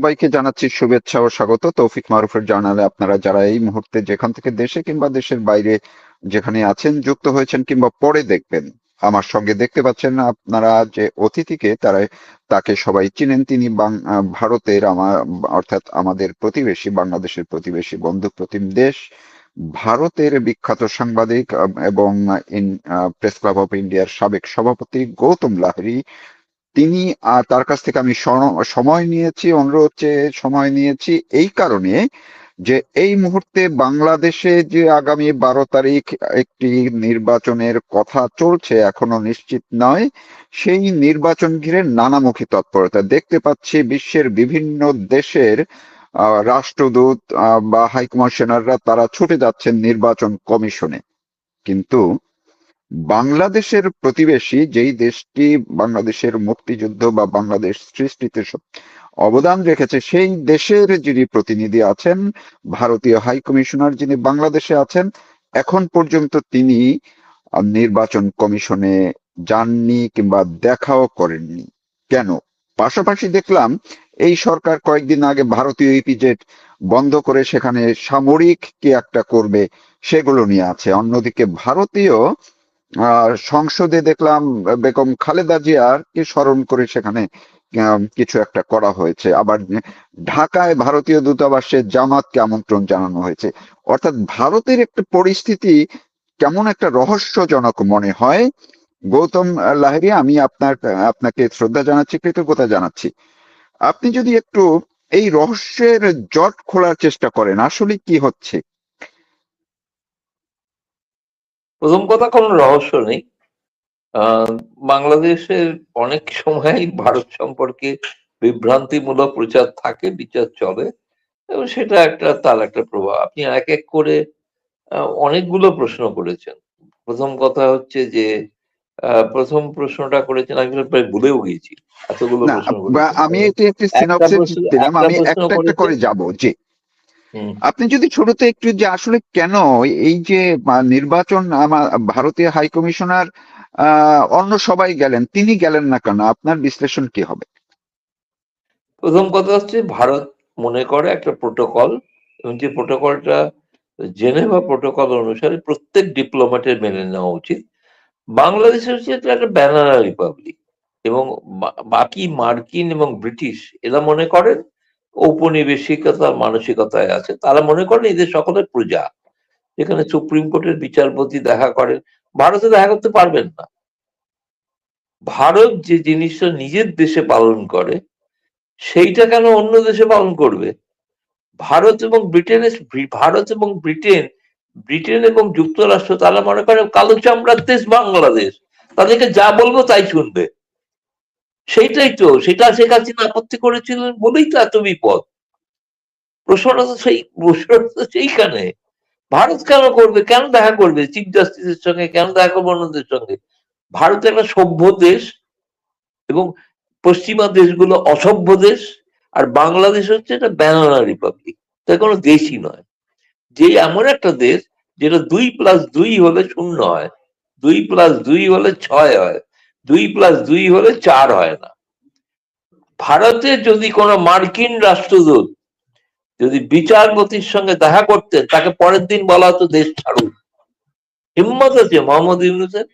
সবাইকে জানাচ্ছি শুভেচ্ছা ও স্বাগত। তৌফিক মারুফের জানালে আপনারা যারা এই মুহূর্তে যেখান থেকে দেশে কিংবা দেশের বাইরে যেখানে আছেন, যুক্ত হয়েছেন কিংবা পরে দেখবেন, আমার সঙ্গে দেখতে পাচ্ছেন আপনারা যে অতিথিকে, তারা তাকে সবাই চিনেন। তিনি ভারতের আমার অর্থাৎ আমাদের প্রতিবেশী, বাংলাদেশের প্রতিবেশী বন্ধু প্রতিম দেশ, ভারতের বিখ্যাত সাংবাদিক এবং প্রেস ক্লাব অফ ইন্ডিয়ার সাবেক সভাপতি গৌতম লাহিড়ী তিনি তার কাছ থেকে আমি সময় নিয়েছি, অনুরোধ চেয়ে সময় নিয়েছি এই কারণে যে এই মুহূর্তে বাংলাদেশে যে আগামী বারো তারিখ একটি নির্বাচনের কথা চলছে এখনও নিশ্চিত নয়, সেই নির্বাচন ঘিরে নানামুখী তৎপরতা। দেখতে পাচ্ছি বিশ্বের বিভিন্ন দেশের রাষ্ট্রদূত বা হাইকমিশনাররা তারা ছুটে যাচ্ছেন নির্বাচন কমিশনে। কিন্তু বাংলাদেশের প্রতিবেশী, যেই দেশটি বাংলাদেশের মুক্তিযুদ্ধ বা বাংলাদেশ সৃষ্টিতে অবদান রেখেছে, সেই দেশের যিনি প্রতিনিধি আছেন, ভারতীয় হাই কমিশনার যিনি বাংলাদেশে আছেন, এখন পর্যন্ত তিনি নির্বাচন কমিশনে যাননি কিংবা দেখাও করেননি। কেন? পাশাপাশি দেখলাম, এই সরকার কয়েকদিন আগে ভারতীয় ইপিজেট বন্ধ করে সেখানে সামরিক কি একটা করবে সেগুলো নিয়ে আছে। অন্যদিকে ভারতীয় সংসদে দেখলাম বেগম খালেদা জিয়ারকে স্মরণ করে সেখানে কিছু একটা করা হয়েছে। আবার ঢাকায় ভারতীয় দূতাবাসে জামাতকে আমন্ত্রণ জানানো হয়েছে। অর্থাৎ ভারতের একটা পরিস্থিতি কেমন একটা রহস্যজনক মনে হয়। গৌতম লাহিড়ী, আমি আপনার, আপনাকে শ্রদ্ধা জানাচ্ছি, কৃতজ্ঞতা জানাচ্ছি। আপনি যদি একটু এই রহস্যের জট খোলার চেষ্টা করেন, আসলে কি হচ্ছে? প্রথম কথা কোনো রহস্য নেই। বাংলাদেশের অনেক সময় ভারত সম্পর্কে বিভ্রান্তিমূলক প্রচার থাকে বিচার চলে এবং সেটা একটা তার একটা প্রভাব। আপনি এক এক করে অনেকগুলো প্রশ্ন করেছেন। প্রথম কথা হচ্ছে যে আহ, প্রথম প্রশ্নটা করেছেন আমি প্রায় ভুলেও গিয়েছি। এতগুলো প্রশ্ন আমি একটু একটু একটা সিনপসিস প্রশ্ন- দিলাম আমি একটা একটা করে যাব জি। আপনি যদি শুরুতে একটু যে আসলে কেন এই যে নির্বাচন আমার ভারতীয় হাই কমিশনার অন্য সবাই গেলেন তিনি গেলেন না কেন? আপনার বিশ্লেষণ কি হবে? প্রথম কথা হচ্ছে ভারত মনে করে একটা প্রোটোকল এবং যে প্রোটোকলটা জেনেভা প্রোটোকল অনুসারে প্রত্যেক ডিপ্লোম্যাটের মেনে নেওয়া উচিত। বাংলাদেশ হচ্ছে একটা ব্যানানা রিপাবলিক এবং বাকি মার্কিন এবং ব্রিটিশ এরা মনে করেন ঔপনিবেশিকতার মানসিকতায় আছে। তারা মনে করেন এদের সকলের প্রজা। যেখানে সুপ্রিম কোর্টের বিচারপতি দেখা করেন, ভারতে দেখা করতে পারবেন না। ভারত যে জিনিসটা নিজের দেশে পালন করে, সেইটা কেন অন্য দেশে পালন করবে? ভারত এবং ব্রিটেনের ভারত এবং ব্রিটেন ব্রিটেন এবং যুক্তরাষ্ট্র, তারা মনে করে কালো চামড়ার দেশ বাংলাদেশ। তাদেরকে যা বলব তাই শুনবে। সেইটাই তো, সেটা শেখ হাসিনা আপত্তি করেছিলেন বলেই তো এত বিপদ। প্রশ্নটা তো সেই, প্রশ্নটা তো সেইখানে। ভারত কেন করবে, কেন দেখা করবে চিফ জাস্টিসের সঙ্গে, কেন দেখা করবে অন্যদের সঙ্গে? ভারত একটা সভ্য দেশ এবং পশ্চিমা দেশগুলো অসভ্য দেশ, আর বাংলাদেশ হচ্ছে এটা ব্যানানা রিপাবলিক তাই কোনো দেশই নয়। যে এমন একটা দেশ, যেটা দুই প্লাস দুই হলে শূন্য হয়, দুই প্লাস দুই হলে ছয় হয় দুই প্লাস দুই হলে চার হয় না। ভারতে যদি কোনো মার্কিন রাষ্ট্রদূত যদি বিচারপতির সঙ্গে দেখা করতেন তাকে পরের দিন বলা হতো দেশ ছাড়ুন হিম্মত আছে মোহাম্মদ ইউনুসের?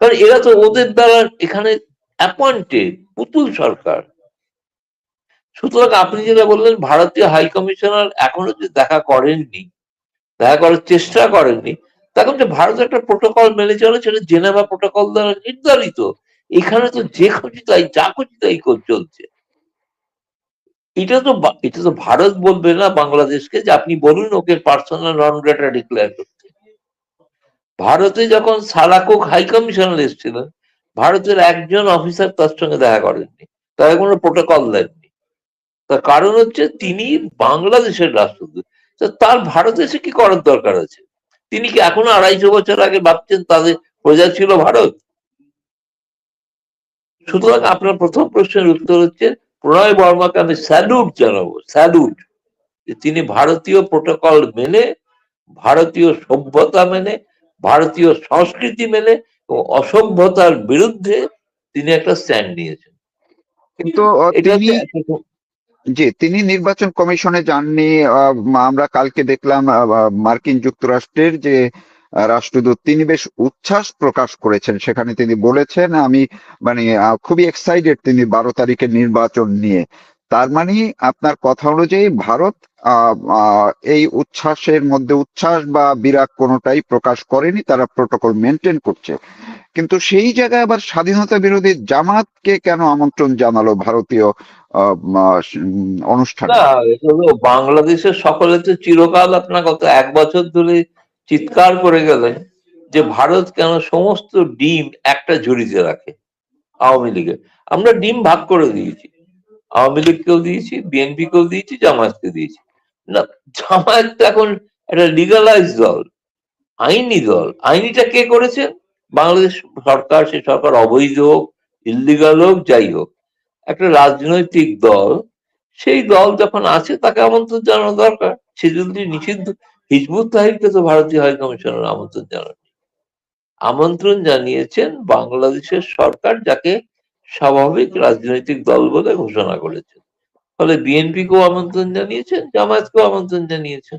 কারণ এরা তো ওদের দ্বারা এখানে অ্যাপয়েন্টেড পুতুল সরকার। সুতরাং আপনি যেটা বললেন, ভারতীয় হাই কমিশনার এখনও যে দেখা করেননি, দেখা করার চেষ্টা করেননি তখন যে ভারত একটা প্রোটোকল মেনে চলে, সেটা জেনেভা প্রোটোকল দ্বারা নির্ধারিত। এখানে তো যে খুশি তাই, যা খুশি তাই চলছে। এটা তো এটা তো ভারত বলবে না বাংলাদেশকে যে আপনি বলুন okay personal non grata declare করতে। ভারতে যখন সালাকুক হাই কমিশনার এসেছিলেন, ভারতের একজন অফিসার তার সঙ্গে দেখা করেননি, তারা কোনো প্রোটোকল দেননি। তার কারণ হচ্ছে তিনি বাংলাদেশের রাষ্ট্রদূত। তার ভারতে এসে কি করার দরকার আছে? তিনি কি এখনও আড়াইশো বছর আগে ভাবছেন তাদের প্রজা ছিল ভারত? সুতরাং আপনার প্রথম প্রশ্নের উত্তর হচ্ছে প্রণয় বর্মাকে আমি স্যালুট জানাব স্যালুট। তিনি ভারতীয় প্রোটোকল মেনে ভারতীয় সভ্যতা মেনে ভারতীয় সংস্কৃতি মেনে অসভ্যতার বিরুদ্ধে তিনি একটা স্ট্যান্ড নিয়েছেন। কিন্তু জি তিনি নির্বাচন কমিশনে যাননি আমরা কালকে দেখলাম মার্কিন যুক্তরাষ্ট্রের যে রাষ্ট্রদূত, তিনি বেশ উচ্ছ্বাস প্রকাশ করেছেন। সেখানে তিনি বলেছেন, আমি মানে খুবই এক্সাইটেড তিনি বারো তারিখের নির্বাচন নিয়ে। তার মানে আপনার কথা অনুযায়ী ভারত এই উচ্ছ্বাসের মধ্যে উচ্ছ্বাস বা বিরাগ কোনোটাই প্রকাশ করেনি, তারা প্রোটোকল মেনটেন করছে। কিন্তু সেই জায়গায় আবার স্বাধীনতা বিরোধী জামাতকে কেন আমন্ত্রণ জানালো ভারতীয় অনুষ্ঠানে? বাংলাদেশের সকলে তো চিরকাল আপনার গত এক বছর ধরে চিৎকার করে গেলেন যে ভারত কেন সমস্ত ডিম একটা ঝুড়িতে রাখে? আওয়ামী লীগের। আমরা ডিম ভাগ করে দিয়েছি। আওয়ামী লীগকেও দিয়েছি বিএনপি কেও দিয়েছি, জামায়াতকে দিয়েছি। না, জামায়াত তো এখন একটা লিগালাইজ দল, আইনি দল। আইনিটা কে করেছেন বাংলাদেশ সরকার, সে সরকার অবৈধ হোক ইলিগাল হোক, যাই হোক। একটা রাজনৈতিক দল, সেই দল যখন আছে তাকে আমন্ত্রণ জানানো দরকার। সে যদি নিষিদ্ধ হিজবুত তাহিরকে তো ভারতীয় হাই কমিশনের আমন্ত্রণ জানানো আমন্ত্রণ জানিয়েছেন বাংলাদেশের সরকার, যাকে স্বাভাবিক রাজনৈতিক দল বলে ঘোষণা করেছেন। ফলে বিএনপিকেও আমন্ত্রণ জানিয়েছেন, জামায়াতকেও আমন্ত্রণ জানিয়েছেন।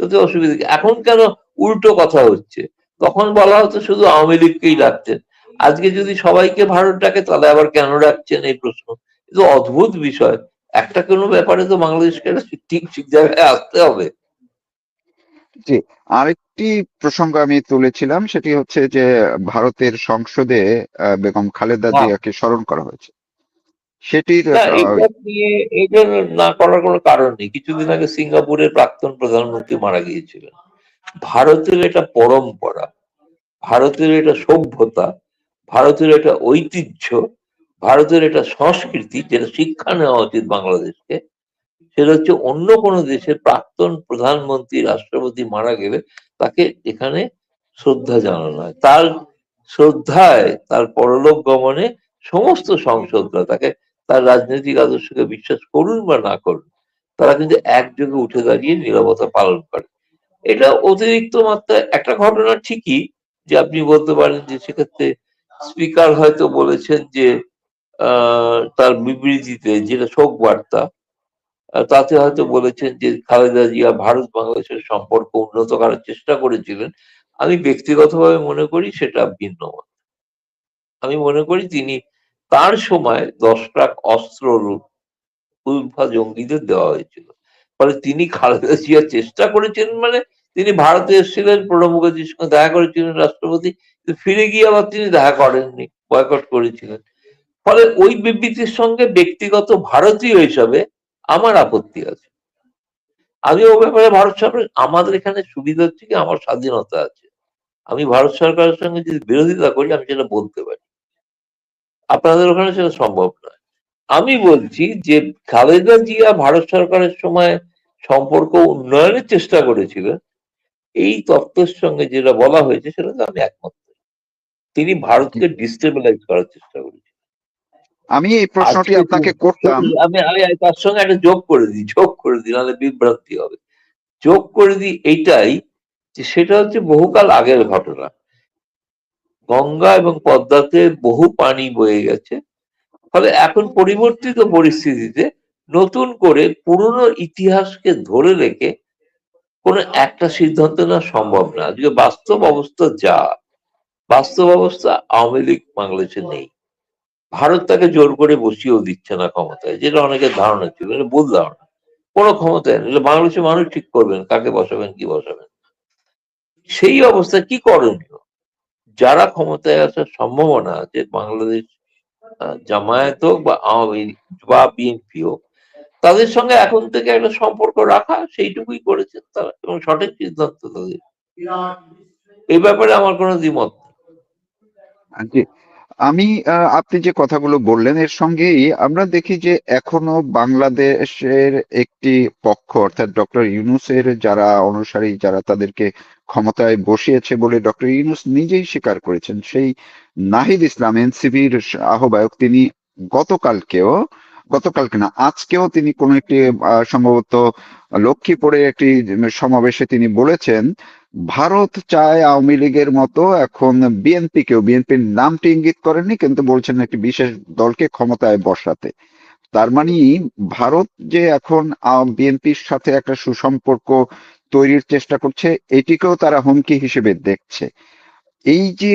তাতে অসুবিধা এখন কেন উল্টো কথা হচ্ছে? তখন বলা হতো শুধু আওয়ামী লীগকেই ডাকতেন আজকে যদি সবাইকে ভারত ডাকে, তাহলে আবার কেন ডাকছেন এই প্রশ্ন? কিন্তু অদ্ভুত বিষয়। একটা কোনো ব্যাপারে তো বাংলাদেশকে ঠিক ঠিক জায়গায় আসতে হবে। জি আরেকটি প্রসঙ্গ আমি তুলেছিলাম সেটি হচ্ছে যে ভারতের সংসদে বেগম খালেদা। জিয়াকে স্মরণ করা হয়েছে। সেটির এটা না করার কোনো কারণ নেই। কিছুদিন আগে সিঙ্গাপুরের প্রাক্তন প্রধানমন্ত্রী মারা গিয়েছিলেন। ভারতের এটা পরম্পরা ভারতের এটা সভ্যতা ভারতের এটা ঐতিহ্য ভারতের এটা সংস্কৃতি যেটা শিক্ষা নেওয়া উচিত বাংলাদেশকে সেটা হচ্ছে অন্য কোনো দেশের প্রাক্তন প্রধানমন্ত্রী রাষ্ট্রপতি মারা গেলে তাকে এখানে শ্রদ্ধা জানানো হয়। তার শ্রদ্ধায়, তার পরলোক গমনে সমস্ত সংসদরা তাকে তার রাজনৈতিক আদর্শকে বিশ্বাস করুন বা না করুন, তারা কিন্তু একযোগে উঠে দাঁড়িয়ে নিরবতা পালন করে। এটা অতিরিক্ত মাত্রায় একটা ঘটনা ঠিকই যে আপনি বলতে পারেন যে সেক্ষেত্রে স্পিকার হয়তো বলেছেন যে তার বিবৃতিতে যেটা শোক বার্তা তাতে হয়তো বলেছেন যে খালেদা জিয়া ভারত বাংলাদেশের সম্পর্ক উন্নত করার চেষ্টা করেছিলেন। আমি ব্যক্তিগতভাবে মনে করি সেটা ভিন্ন মত। আমি মনে করি তিনি তার সময় দশ ট্রাক অস্ত্র উলফা জঙ্গিদের দেওয়া হয়েছিল। ফলে তিনি খালেদা জিয়া চেষ্টা করেছেন মানে তিনি ভারতে এসেছিলেন, প্রণব মুখার্জির সঙ্গে দেখা করেছিলেন রাষ্ট্রপতি ফিরে গিয়ে আবার তিনি দেখা করেননি, বয়কট করেছিলেন। ফলে ওই বিবৃতির সঙ্গে ব্যক্তিগত ভারতীয় হিসাবে আমার আপত্তি আছে। আমি ও ব্যাপারে ভারত সরকার আমাদের এখানে সুবিধা হচ্ছে কি আমার স্বাধীনতা আছে। আমি ভারত সরকারের সঙ্গে যদি বিরোধিতা করি আমি সেটা বলতে পারি। আপনাদের ওখানে সেটা সম্ভব নয়। আমি বলছি যে খালেদা জিয়া ভারত সরকারের সময় সম্পর্ক উন্নয়নের চেষ্টা করেছিলেন এই তত্ত্বের সঙ্গে যেটা বলা হয়েছে সেটাতে আমি একমত তিনি ভারতকে ডিস্টেবিলাইজ করার চেষ্টা করেছেন আমি এই প্রশ্নটি আপনাকে করতাম। আমি আমি তার সঙ্গে একটা যোগ করে দিই যোগ করে দিই নাহলে বিভ্রান্তি হবে। যোগ করে দিই এইটাই যে সেটা হচ্ছে বহুকাল আগের ঘটনা। গঙ্গা এবং পদ্মাতে বহু পানি বয়ে গেছে। ফলে এখন পরিবর্তিত পরিস্থিতিতে নতুন করে পুরনো ইতিহাসকে ধরে রেখে কোনো একটা সিদ্ধান্ত নেওয়া সম্ভব না। আজকে বাস্তব অবস্থা যা বাস্তব অবস্থা আওয়ামী লীগ বাংলাদেশে নেই। ভারত তাকে জোর করে বসিয়েও দিচ্ছে না ক্ষমতায়, যেটা অনেকের ধারণা ছিল ভুল ধারণা। কোনো ক্ষমতায় এটা বাংলাদেশের মানুষ ঠিক করবেন, কাকে বসাবেন, কি বসাবেন। সেই অবস্থায় কি করণীয়? যারা ক্ষমতায় আসার সম্ভাবনা আছে, বাংলাদেশ জামায়াত হোক বা আওয়ামী বা বিএনপি হোক, তাদের সঙ্গে এখন থেকে একটা সম্পর্ক রাখা, সেইটুকুই করেছেন তারা, এবং সঠিক সিদ্ধান্ত তাদের। এই ব্যাপারে আমার কোনো দ্বিমত নেই। আমি আপনি যে কথাগুলো বললেন, এর সঙ্গেই আমরা দেখি যে এখনও বাংলাদেশের একটি পক্ষ, অর্থাৎ ডক্টর ইউনুসের যারা অনুসারী, যারা তাদেরকে ক্ষমতায় বসিয়েছে বলে ডক্টর ইউনুস নিজেই স্বীকার করেছেন, সেই নাহিদ ইসলাম এনসিপির আহ্বায়ক, তিনি গতকালকেও গতকালকে না, আজকেও তিনি কোন একটি সম্ভবত লক্ষ্মীপুরে একটি সমাবেশে তিনি বলেছেন, ভারত চায় আওয়ামী লীগের মতো এখন বিএনপি কেও বিএনপির নামটি ইঙ্গিত করেননি, কিন্তু বলছেন একটি বিশেষ দলকে ক্ষমতায় বসাতে। তার মানে ভারত যে এখন বিএনপির সাথে একটা সুসম্পর্ক তৈরির চেষ্টা করছে, এটিকেও তারা হুমকি হিসেবে দেখছে। এই যে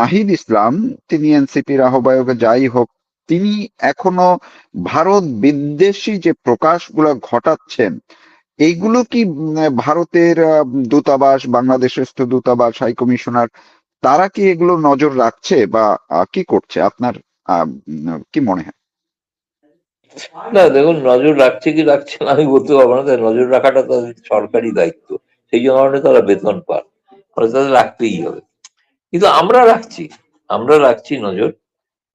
নাহিদ ইসলাম, তিনি এনসিপির আহ্বায়ক, যাই হোক তিনি এখনও ভারত বিদ্বেষী যে প্রকাশগুলো ঘটাচ্ছেন, এইগুলো কি ভারতের দূতাবাস, বাংলাদেশের দূতাবাস, হাই কমিশনার, তারা কি এগুলো নজর রাখছে বা কি করছে? আপনার কি মনে হয়? না, দেখুন, নজর রাখছে কি রাখছে না, আমি বলতে পারব না। নজর রাখাটা তাদের সরকারি দায়িত্ব। সেই কারণে তারা বেতন পান। তাদের রাখতেই হবে। কিন্তু আমরা রাখছি আমরা রাখছি নজর।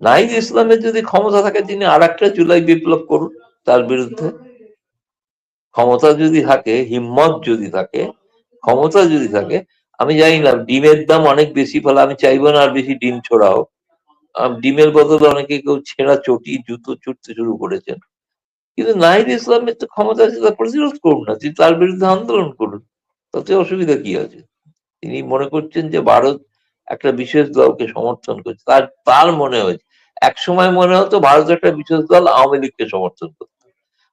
নাহিদ ইসলামের যদি ক্ষমতা থাকে, তিনি আর একটা জুলাই বিপ্লব করুন তার বিরুদ্ধে। ক্ষমতা যদি থাকে, হিম্মত যদি থাকে, ক্ষমতা যদি থাকে, আমি জানি না, ডিমের দাম অনেক বেশি ফলে আমি চাইব না আর বেশি ডিম ছোড়াও। ডিমের বদলে অনেকে কেউ ছেঁড়া চটি, জুতো ছুটতে শুরু করেছেন। কিন্তু নাহিদ ইসলামের তো ক্ষমতা আছে, তা প্রতিরোধ করুন না, তিনি তার বিরুদ্ধে আন্দোলন করুন, তাতে অসুবিধা কি আছে? তিনি মনে করছেন যে ভারত একটা বিশেষ দলকে সমর্থন করছে, তার তার মনে হয়েছে। এক সময় মনে হতো ভারতের একটা বিশেষ দল আওয়ামী লীগকে সমর্থন করছে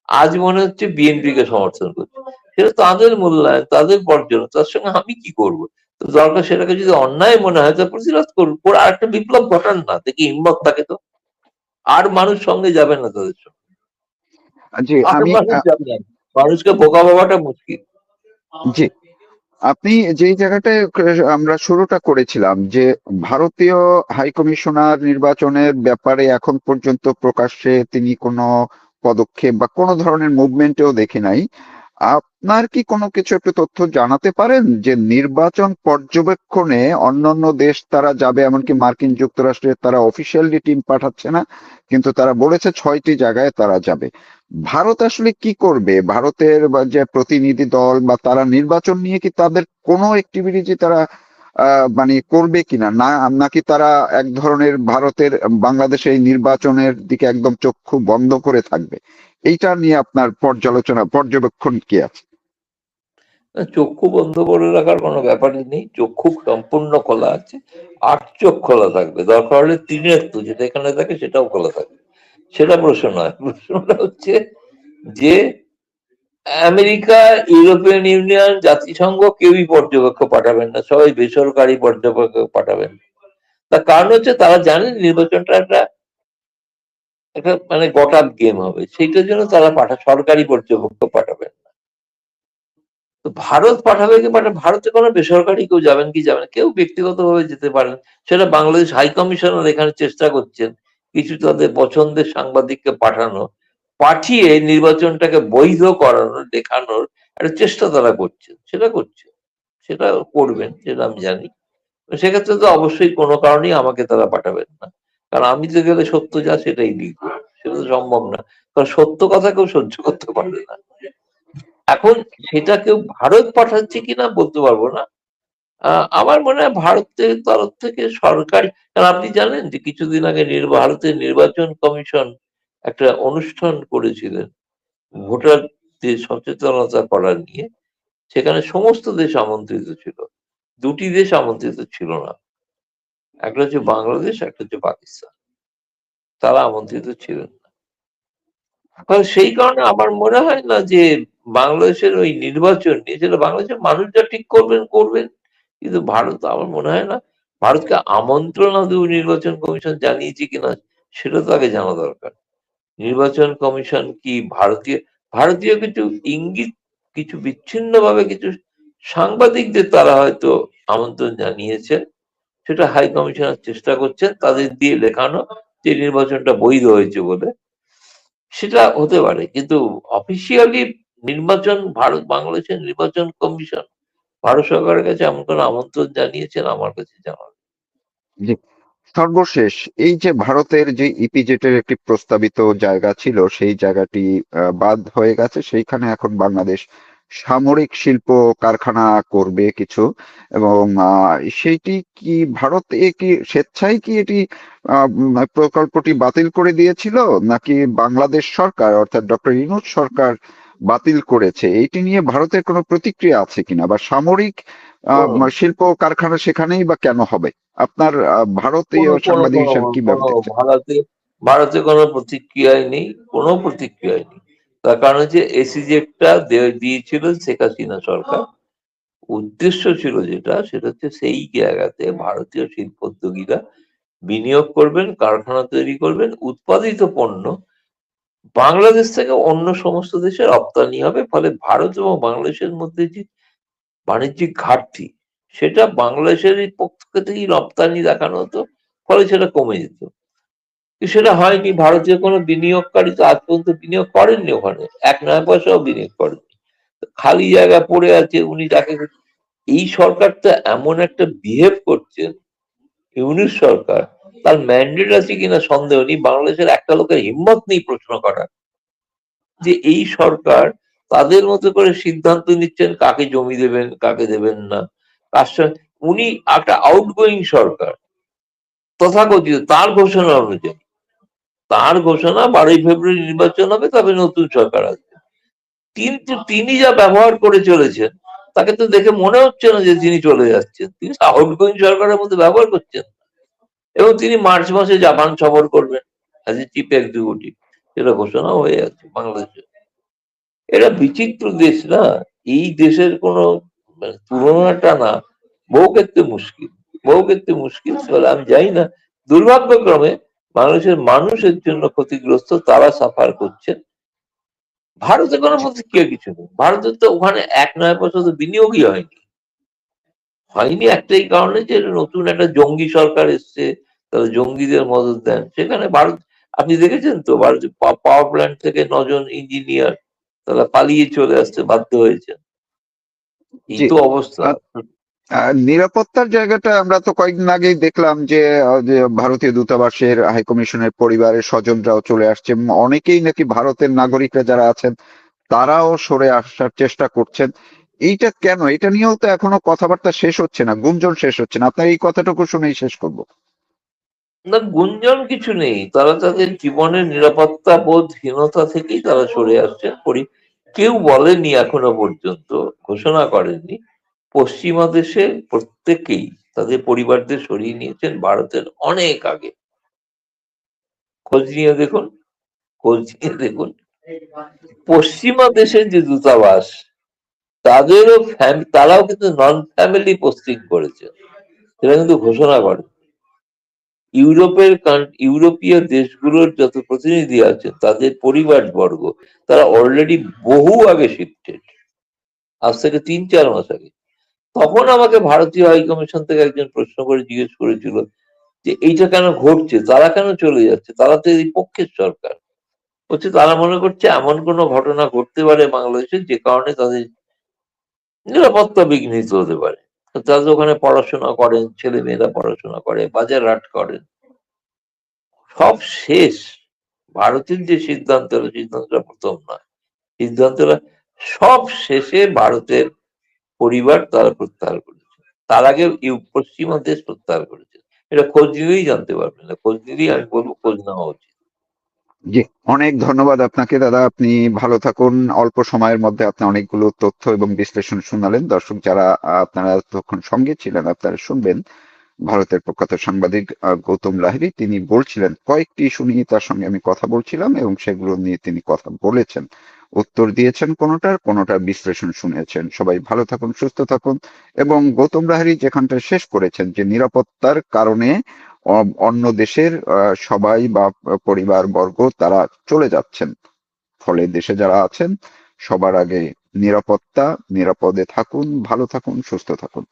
আজ মনে হচ্ছে বিএনপি কে সমর্থন করছে। সেটা তাদের মূল্যায়ন তাদের পর্যটন তার সঙ্গে আমি কি করব? তো দরকার সেটাকে যদি অন্যায় মনে হয় তা প্রতিরোধ করুন। করে আর একটা বিপ্লব ঘটান না দেখি হিম্মত থাকে তো। আর মানুষ সঙ্গে যাবে না তাদের সঙ্গে। না। মানুষকে বোকা বাবাটা মুশকিল। জি আপনি যেই জায়গাটায় আমরা শুরুটা করেছিলাম যে ভারতীয় হাই কমিশনার নির্বাচনের ব্যাপারে এখন পর্যন্ত প্রকাশ্যে তিনি কোনো পদক্ষেপ বা কোনো ধরনের মুভমেন্টেও দেখি নাই। আপনার কি কোনো কিছু একটু তথ্য জানাতে পারেন যে নির্বাচন পর্যবেক্ষণে অন্যান্য দেশ তারা যাবে, এমনকি মার্কিন যুক্তরাষ্ট্রের তারা অফিসিয়ালি টিম পাঠাচ্ছে না, কিন্তু তারা বলেছে ছয়টি জায়গায় তারা যাবে। ভারত আসলে কি করবে? ভারতের যে প্রতিনিধি দল বা তারা নির্বাচন নিয়ে কি তাদের কোনো অ্যাক্টিভিটি তারা মানে করবে কিনা? না, নাকি তারা এক ধরনের ভারতের, বাংলাদেশে নির্বাচনের দিকে একদম চক্ষু বন্ধ করে থাকবে? এইটা নিয়ে আপনার পর্যালোচনা, পর্যবেক্ষণ কি আছে? চক্ষু বন্ধ করে রাখার কোনো ব্যাপারই নেই। চক্ষু সম্পূর্ণ খোলা আছে। আট চোখ খোলা থাকবে। দরকার হলে তিনের যেটা এখানে থাকে সেটাও খোলা থাকবে। সেটা প্রশ্ন নয়। প্রশ্নটা হচ্ছে যে আমেরিকা, ইউরোপিয়ান ইউনিয়ন, জাতিসংঘ কেউই পর্যবেক্ষক পাঠাবেন না। সবাই বেসরকারি পর্যবেক্ষক পাঠাবেন। তার কারণ হচ্ছে তারা জানেন নির্বাচনটা একটা একটা মানে গটাপ গেম হবে। সেইটার জন্য তারা পাঠা, সরকারি পর্যবেক্ষক পাঠাবেন না। তো ভারত পাঠাবে কি মানে ভারতে কোনো বেসরকারি কেউ যাবেন কি যাবেন। কেউ ব্যক্তিগতভাবে যেতে পারেন সেটা বাংলাদেশ হাই কমিশনার এখানে চেষ্টা করছেন কিছু তাদের পছন্দের সাংবাদিককে পাঠানো, পাঠিয়ে নির্বাচনটাকে বৈধ করানোর দেখানোর একটা চেষ্টা তারা করছে। সেটা করছে। সেটা করবেন, সেটা আমি জানি। সেক্ষেত্রে তো অবশ্যই কোনো কারণেই আমাকে তারা পাঠাবেন না। কারণ আমি তো গেলে সত্য যা সেটাই লিখব। সেটা তো সম্ভব না। কারণ সত্য কথা কেউ সহ্য করতে পারবে না। এখন সেটা কেউ ভারত পাঠাচ্ছে কিনা বলতে পারব না। আমার মনে হয় ভারতের তরফ থেকে সরকার আপনি জানেন যে কিছুদিন আগে ভারতের নির্বাচন কমিশন একটা অনুষ্ঠান করেছিলেন, ভোটারদের সচেতনতা করার নিয়ে। সেখানে সমস্ত দেশ আমন্ত্রিত ছিল, দুটি দেশ আমন্ত্রিত ছিল না, একটা হচ্ছে বাংলাদেশ, একটা হচ্ছে পাকিস্তান। তারা আমন্ত্রিত ছিলেন না। সেই কারণে আমার মনে হয় না যে বাংলাদেশের ওই নির্বাচন নিয়ে, সেটা বাংলাদেশের মানুষ যা ঠিক করবেন করবেন কিন্তু ভারত, আমার মনে হয় না, ভারতকে আমন্ত্রণ আদৌ নির্বাচন কমিশন জানিয়েছে কিনা সেটা তো আগে জানা দরকার। নির্বাচন কমিশন কি ভারতীয় ভারতীয় কিছু ইঙ্গিত, কিছু বিচ্ছিন্নভাবে কিছু সাংবাদিকদের তারা হয়তো আমন্ত্রণ জানিয়েছেন, সেটা হাই কমিশনার চেষ্টা করছেন, তাদের দিয়ে লেখানো যে নির্বাচনটা বৈধ হয়েছে বলে, সেটা হতে পারে। কিন্তু অফিসিয়ালি নির্বাচন ভারত বাংলাদেশের নির্বাচন কমিশন ভারত সরকারের কাছে এমন কোনো আমন্ত্রণ জানিয়েছেন আমার কাছে জানা নেই। সর্বশেষ, এই যে ভারতের যে ইপিজেটের একটি প্রস্তাবিত জায়গা ছিল, সেই জায়গাটি বাদ হয়ে গেছে। সেইখানে এখন বাংলাদেশ সামরিক শিল্প কারখানা করবে কিছু এবং সেইটি কি ভারত এ কি স্বেচ্ছায় কি এটি প্রকল্পটি বাতিল করে দিয়েছিল? নাকি বাংলাদেশ সরকার, অর্থাৎ ডক্টর ইনুজ সরকার বাতিল করেছে। এটি নিয়ে ভারতের কোনো প্রতিক্রিয়া আছে কিনা? বা সামরিক শিল্প কারখানা সেখানেই বা কেন হবে? আপনার ভারতীয় সাংবাদিক হিসেবে কীভাবে ভারতে ভারতে কোনো প্রতিক্রিয়াই নেই কোনো প্রতিক্রিয়াই নেই। তার কারণ হচ্ছে এসিজেটটা দিয়েছিল শেখ হাসিনা সরকার। উদ্দেশ্য ছিল যেটা সেটা হচ্ছে সেই জায়গাতে ভারতীয় শিল্পোদ্যোগীরা বিনিয়োগ করবেন কারখানা তৈরি করবেন উৎপাদিত পণ্য বাংলাদেশ থেকে অন্য সমস্ত দেশে রপ্তানি হবে, ফলে ভারত এবং বাংলাদেশের মধ্যে যে বাণিজ্যিক ঘাটতি, সেটা বাংলাদেশের পক্ষ থেকেই রপ্তানি দেখানো হতো, ফলে সেটা কমে যেত। সেটা হয়নি? ভারতীয় কোনো বিনিয়োগকারী তো আজ পর্যন্ত বিনিয়োগ করেননি ওখানে, এক নয় পয়সাও বিনিয়োগ করেননি। খালি জায়গা পড়ে আছে উনি তাকে এই সরকারটা এমন একটা বিহেভ করছেন, ইউনিট সরকার তার ম্যান্ডেট আছে কিনা সন্দেহ নেই। বাংলাদেশের একটা লোকের হিম্মত নেই প্রশ্ন করার। যে এই সরকার তাদের মতো করে সিদ্ধান্ত নিচ্ছেন কাকে জমি দেবেন, কাকে দেবেন না। কার সঙ্গে উনি একটা আউটগোয়িং সরকার। তথাকথিত তার ঘোষণা অনুযায়ী। তার ঘোষণা বারোই ফেব্রুয়ারি নির্বাচন হবে, তবে নতুন সরকার আসবে। কিন্তু তিনি যা ব্যবহার করে চলেছেন, তাকে তো দেখে মনে হচ্ছে না যে তিনি চলে যাচ্ছেন। তিনি আউটগোয়িং সরকারের মধ্যে ব্যবহার করছেন। এবং তিনি মার্চ মাসে জাপান সফর করবেন। সেটা ঘোষণা হয়ে আছে বাংলাদেশে। এটা বিচিত্র দেশ না? এই দেশের কোনো তুলনাটা না। বহু ক্ষেত্রে মুশকিল। বহু ক্ষেত্রে মুশকিল। ফলে আমি জানি না, দুর্ভাগ্যক্রমে বাংলাদেশের মানুষের জন্য ক্ষতিগ্রস্ত তারা সাফার করছেন ভারতে কোনো প্রতিক্রিয়া কিছু নেই। ভারতের তো ওখানে এক নয় বছর তো বিনিয়োগই হয়নি। হয়নি একটাই কারণে যে নতুন একটা জঙ্গি সরকার এসছে তারা জঙ্গিদের মদত দেন। সেখানে ভারত আপনি দেখেছেন তো ভারত পাওয়ার প্ল্যান্ট থেকে নজন ইঞ্জিনিয়ার তারা পালিয়ে চলে আসতে বাধ্য হয়েছে এই তো অবস্থা। নিরাপত্তার জায়গাটা আমরা তো কয়েকদিন আগেই দেখলাম যে ভারতীয় দূতাবাসের হাই কমিশনের পরিবারের স্বজনরাও চলে আসছে। অনেকেই নাকি ভারতের নাগরিকরা যারা আছেন তারাও সরে আসার চেষ্টা করছেন। এইটা কেন? এটা নিয়েও তো এখনও কথাবার্তা শেষ হচ্ছে না, গুঞ্জন শেষ হচ্ছে না। আপনার এই কথাটুকু শুনেই শেষ করব। না, গুঞ্জন কিছু নেই। তারা তাদের জীবনের নিরাপত্তা বোধহীনতা থেকেই তারা সরে আসছেন কেউ বলেনি এখনও পর্যন্ত, ঘোষণা করেননি পশ্চিমা দেশে প্রত্যেকেই তাদের পরিবারদের সরিয়ে নিয়েছেন ভারতের অনেক আগে। খোঁজ নিয়ে দেখুন, খোঁজ নিয়ে দেখুন। পশ্চিমা দেশের যে দূতাবাস তাদেরও তারাও কিন্তু নন ফ্যামিলি পোস্টিং করেছে। সেটা কিন্তু ঘোষণা করে। ইউরোপের ইউরোপীয় দেশগুলোর যত প্রতিনিধি আছে, তাদের পরিবার বর্গ তারা অলরেডি বহু আগে শিফটেড আজ থেকে তিন চার মাস আগে। তখন আমাকে ভারতীয় হাই কমিশন থেকে একজন প্রশ্ন করে জিজ্ঞেস করেছিল যে, এইটা কেন ঘটছে? তারা কেন চলে যাচ্ছে? তারা তো এই পক্ষের সরকার। হচ্ছে তারা মনে করছে এমন কোনো ঘটনা ঘটতে পারে বাংলাদেশে যে কারণে তাদের নিরাপত্তা বিঘ্নিত হতে পারে। তো তারা ওখানে পড়াশোনা করেন ছেলে মেয়েরা পড়াশোনা করে, বাজার হাট করেন, সব শেষ। ভারতের যে সিদ্ধান্ত সিদ্ধান্তটা প্রথম নয়। সিদ্ধান্তটা সব শেষে ভারতের পরিবার তারা প্রত্যাহার করেছে। তার আগে পশ্চিমা দেশ প্রত্যাহার করেছে। এটা খোঁজ নিলেই জানতে পারবেন না। খোঁজ নিলেই আমি বলব খোঁজ নেওয়া উচিত। জি, অনেক ধন্যবাদ আপনাকে দাদা, আপনি ভালো থাকুন। অল্প সময়ের মধ্যে আপনি অনেকগুলো তথ্য এবং বিশ্লেষণ শুনালেন। দর্শক যারা আপনারা তখন সঙ্গে ছিলেন, আপনারা শুনবেন ভারতের প্রখ্যাত সাংবাদিক গৌতম লাহিড়ী। তিনি বলছিলেন, কয়েকটি ইস্যু নিয়ে তার সঙ্গে আমি কথা বলছিলাম এবং সেগুলো নিয়ে তিনি কথা বলেছেন। উত্তর দিয়েছেন কোনোটার, কোনোটা বিশ্লেষণ শুনেছেন। সবাই ভালো থাকুন, সুস্থ থাকুন। এবং গৌতম রাহারি যেখানটা শেষ করেছেন যে নিরাপত্তার কারণে অন্য দেশের সবাই বা পরিবার বর্গ তারা চলে যাচ্ছেন। ফলে দেশে যারা আছেন, সবার আগে নিরাপত্তা, নিরাপদে থাকুন, ভালো থাকুন, সুস্থ থাকুন।